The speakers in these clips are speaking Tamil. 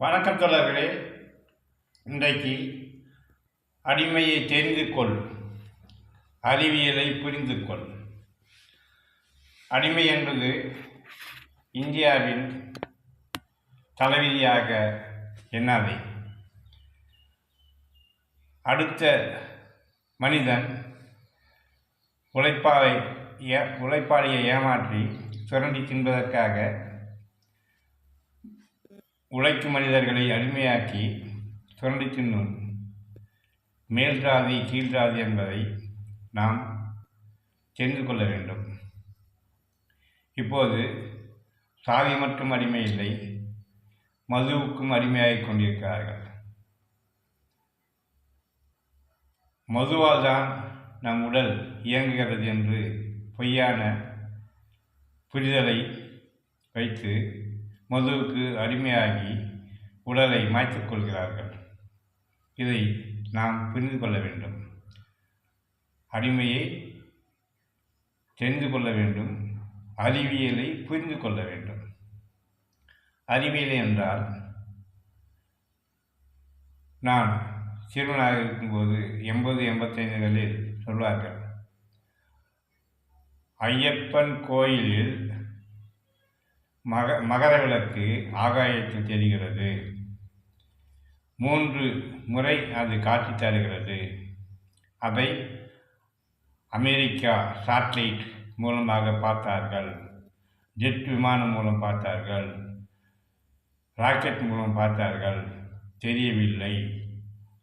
வணக்கம் தொடர்களே இன்றைக்கு அடிமையை தெரிந்து கொள் அறிவியலை புரிந்து கொள். அடிமை என்பது இந்தியாவின் தலைவிதியாக எண்ணாதே அடுத்த மனிதன் உழைப்பாளை ஏ உழைப்பாளியை ஏமாற்றி சுரண்டி தின்பதற்காக உழைக்கும் மனிதர்களை அடிமையாக்கி சுரண்டி தின்னும் மேல் ஜாதி கீழ் ஜாதி என்பதை நாம் தெரிந்து கொள்ள வேண்டும். இப்போது சாதி மட்டும் அடிமை இல்லை மதுவுக்கும் அடிமையாகிக் கொண்டிருக்கிறார்கள். மதுவால் தான் நம் உடல் இயங்குகிறது என்று பொய்யான புரிதலை வைத்து மதுவுக்கு அடிமையாகி உடலை மாய்த்துக் கொள்கிறார்கள். இதை நாம் புரிந்து கொள்ள வேண்டும். அடிமையை தெரிந்து கொள்ள வேண்டும். அறிவியலை புரிந்து கொள்ள வேண்டும். அறிவியல் என்றால் நான் சிறுவனாக இருக்கும்போது எண்பது எண்பத்தைந்துகளில் சொல்வார்கள் ஐயப்பன் கோயிலில் மக மகர விளக்கு ஆகாயத்தில் தெரிகிறது. மூன்று முறை அது காட்சி தருகிறது. அதை அமெரிக்கா சாட்டிலைட் மூலமாக பார்த்தார்கள். ஜெட் விமானம் மூலம் பார்த்தார்கள். ராக்கெட் மூலம் பார்த்தார்கள். தெரியவில்லை.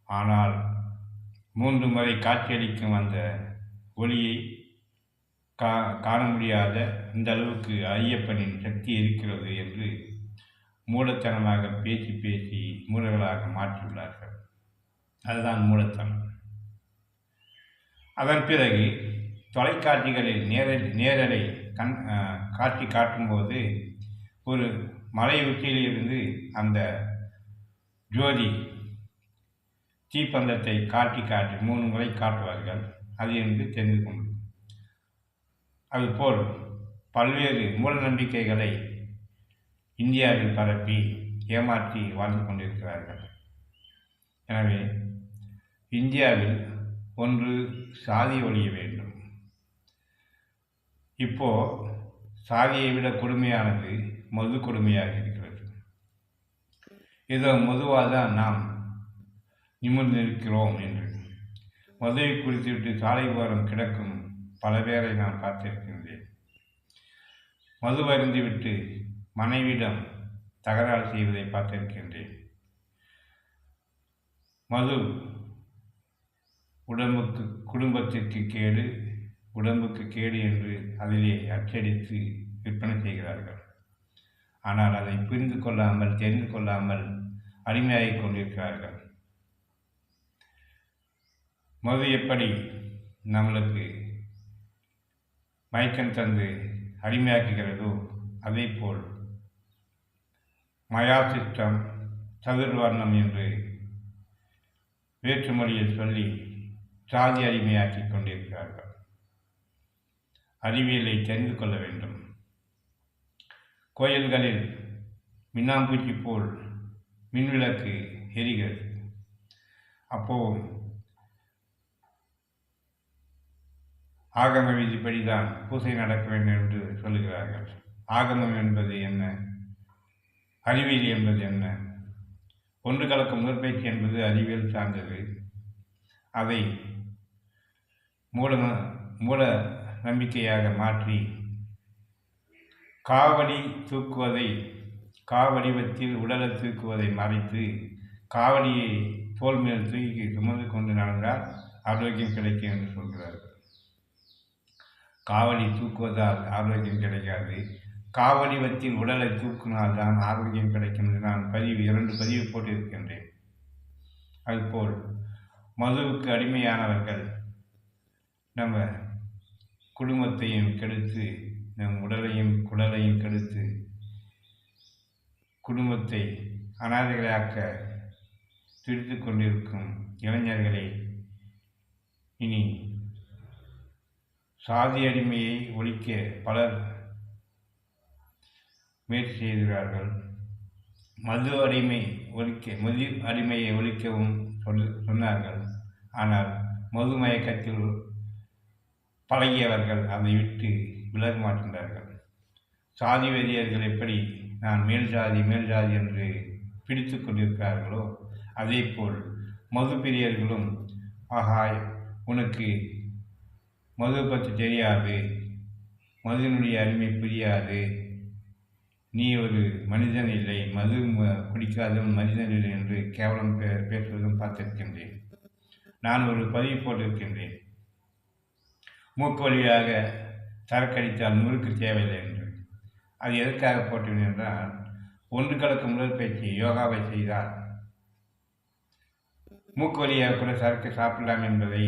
ஆனால் மூன்று முறை காட்சியளிக்கும் அந்த ஒளியை கா காண முடியாத இந்த அளவுக்கு ஐயப்பனின் சக்தி இருக்கிறது என்று மூலத்தனமாக பேசி பேசி மூலர்களாக மாற்றியுள்ளார்கள். அதுதான் மூலத்தனம் அதன் பிறகு தொலைக்காட்சிகளில் நேர நேரலை கண் காட்சி காட்டும்போது ஒரு மலை உச்சியிலிருந்து அந்த ஜோதி தீப்பந்தத்தை காட்டி காட்டி மூணு முறை காட்டுவார்கள். அது என்று தெரிந்து கொண்டு அதுபோல் பல்வேறு மூட நம்பிக்கைகளை இந்தியாவில் பரப்பி ஏமாற்றி வாழ்ந்து கொண்டிருக்கிறார்கள். எனவே இந்தியாவில் ஒன்று சாதி ஒழிய வேண்டும். இப்போ சாதியை விட கொடுமையானது மது கொடுமையாக இருக்கிறது. இதோ மதுவாக தான் நாம் நிமிர்ந்து இருக்கிறோம் என்று. மதுவை குடித்துவிட்டு சாலை ஓரம் கிடக்கும் பல பேரை நான் பார்த்திருக்கின்றேன் மது அருந்திவிட்டு மனைவிடம் தகராறு செய்வதை பார்த்திருக்கின்றேன். மது உடம்புக்கு குடும்பத்திற்கு கேடு உடம்புக்கு கேடு என்று அதிலே அச்சடித்து விற்பனை செய்கிறார்கள். ஆனால் அதை புரிந்து கொள்ளாமல் தெரிந்து கொள்ளாமல் அடிமையாகிக் கொண்டிருக்கிறார்கள். மது எப்படி நம்மளுக்கு மயக்கம் தந்து அடிமையாக்குகிறதோ அதே போல் மயா சிஸ்டம் சதுர்வர்ணம் என்று வேற்றுமொழியில் சொல்லி சாதி அடிமையாக்கி கொண்டிருக்கிறார்கள். அறிவியலை தெரிந்து கொள்ள வேண்டும். கோயில்களில் மின்னாம்பூச்சி போல் மின்விளக்கு எரிகிறது. அப்போது ஆகம விதிப்படிதான் பூசை நடக்க வேண்டும் என்று சொல்லுகிறார்கள். ஆகமம் என்பது என்ன? அறிவியல் என்பது என்ன? ஒன்று கலக்கும் உடற்பயிற்சி என்பது அறிவியல் சார்ந்தது. அதை மூல மூல நம்பிக்கையாக மாற்றி காவடி தூக்குவதை காவடிவத்தில் உடலை தூக்குவதை மறைத்து காவடியை தோல் மேல் தூக்கி சுமந்து கொண்டு நடந்தால் ஆரோக்கியம் கிடைக்கும் என்று சொல்கிறார்கள். காவடி தூக்குவதால் ஆரோக்கியம் கிடைக்காது. காவடிவத்தில் உடலை தூக்கினால் தான் ஆரோக்கியம் கிடைக்கும் என்று நான் பதிவு இரண்டு பதிவு போட்டிருக்கின்றேன். அதுபோல் மதுவுக்கு அடிமையானவர்கள் நம்ம குடும்பத்தையும் கெடுத்து நம் உடலையும் குடலையும் கெடுத்து குடும்பத்தை அனாதைகளாக்க துடித்து கொண்டிருக்கும் இளைஞர்களை இனி சாதி அடிமையை ஒழிக்க பலர் முயற்சி செய்கிறார்கள் மது அடிமை ஒழிக்க மது அடிமையை ஒழிக்கவும் சொல் சொன்னார்கள். ஆனால் மது மயக்கத்தில் பழகியவர்கள் அதை விட்டு விலக மாட்டார்கள் சாதி வெறியர்கள் எப்படி நான் மேல் ஜாதி மேல் ஜாதி என்று பிடித்து கொண்டிருக்கிறார்களோ அதேபோல் மது பிரியர்களும் ஆஹா உனக்கு மது பற்றி தெரியாது. மதுவினுடைய அருமை புரியாது. நீ ஒரு மனிதன் இல்லை. மது குடிக்காதவன் மனிதன் இல்லை என்று கேவலம் பே பேசுவதும் பார்த்திருக்கின்றேன். நான் ஒரு பதிவு போட்டிருக்கின்றேன். மூக்கு வழியாக சரக்கடித்தால் முறுக்கு தேவையில்லை என்று. அது எதற்காக போட்டேன் என்றால் ஒன்று கலக்கும் உடற்பயிற்சி யோகாவை செய்தால். மூக்கு வழியாக கூட சரக்கு சாப்பிடலாம் என்பதை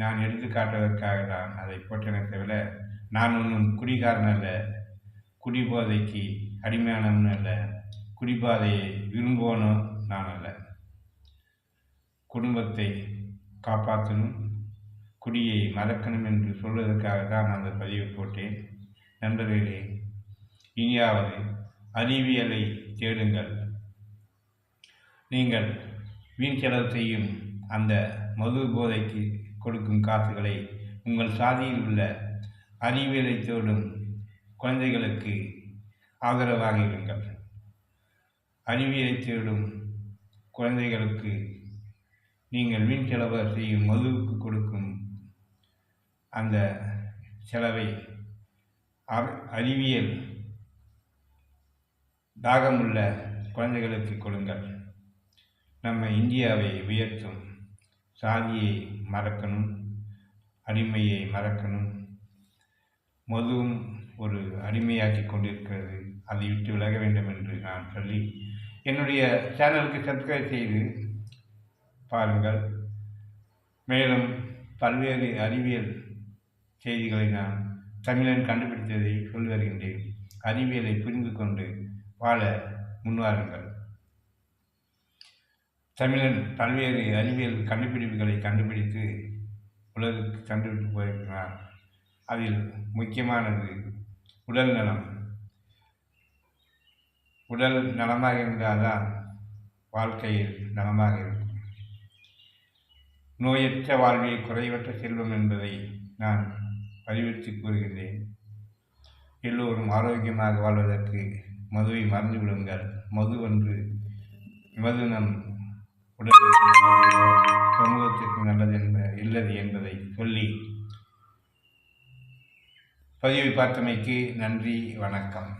நான் எடுத்து காட்டுவதற்காக தான் அதை போட்டேனே தவிர நான் ஒன்றும் குடிகாரன் அல்ல. குடிபோதைக்கு அடிமையானவன் அல்ல. குடிபாதையை விரும்புவனும் நான் அல்ல. குடும்பத்தை காப்பாற்றணும். குடியை மறக்கணும் என்று சொல்வதற்காக தான் அந்த பதிவு போட்டேன். நண்பர்களே இனியாவது அறிவியலை தேடுங்கள். நீங்கள் வீண் செலவு செய்யும் அந்த மது போதைக்கு கொடுக்கும் காசுகளை உங்கள் சாதியில் உள்ள அறிவியலை தேடும் குழந்தைகளுக்கு ஆதரவாக இருங்கள். அறிவியலை தேடும் குழந்தைகளுக்கு நீங்கள் வீண் செலவு செய்யும் மதுவுக்கு கொடுக்கும் அந்த செலவை அறிவியல் தாகமுள்ள குழந்தைகளுக்கு கொடுங்கள். நம்ம இந்தியாவை உயர்த்தும் சாதியை மறக்கணும் அடிமையை மறக்கணும். மதுவும் ஒரு அடிமையாக்கி கொண்டிருக்கிறது. அதை விட்டு விலக வேண்டும் என்று நான் சொல்லி என்னுடைய சேனலுக்கு சப்ஸ்கிரைப் செய்து பாருங்கள். மேலும் பல்வேறு அறிவியல் செய்திகளை நான் தமிழன் கண்டுபிடித்ததை சொல்லி வருகின்றேன் அறிவியலை புரிந்து கொண்டு வாழ முன்வாருங்கள். தமிழன் பல்வேறு அறிவியல் கண்டுபிடிப்புகளை கண்டுபிடித்து உலகுக்கு கண்டுபிடித்து போயிருக்கிறார். அதில் முக்கியமானது உடல் நலம். உடல் நலமாக இருந்தால்தான் வாழ்க்கையில் நலமாக இருக்கும். நோயற்ற வாழ்வை குறைவற்ற செல்வம் என்பதை நான் அறிவித்து கூறுகின்றேன். எல்லோரும் ஆரோக்கியமாக வாழ்வதற்கு மதுவை மறந்து விடுங்கள் மது ஒன்று மது நம் உடலுக்கு சமூகத்திற்கு நல்லது என்ப இல்லது என்பதை சொல்லி பதிவு பார்த்தமைக்கு நன்றி வணக்கம்.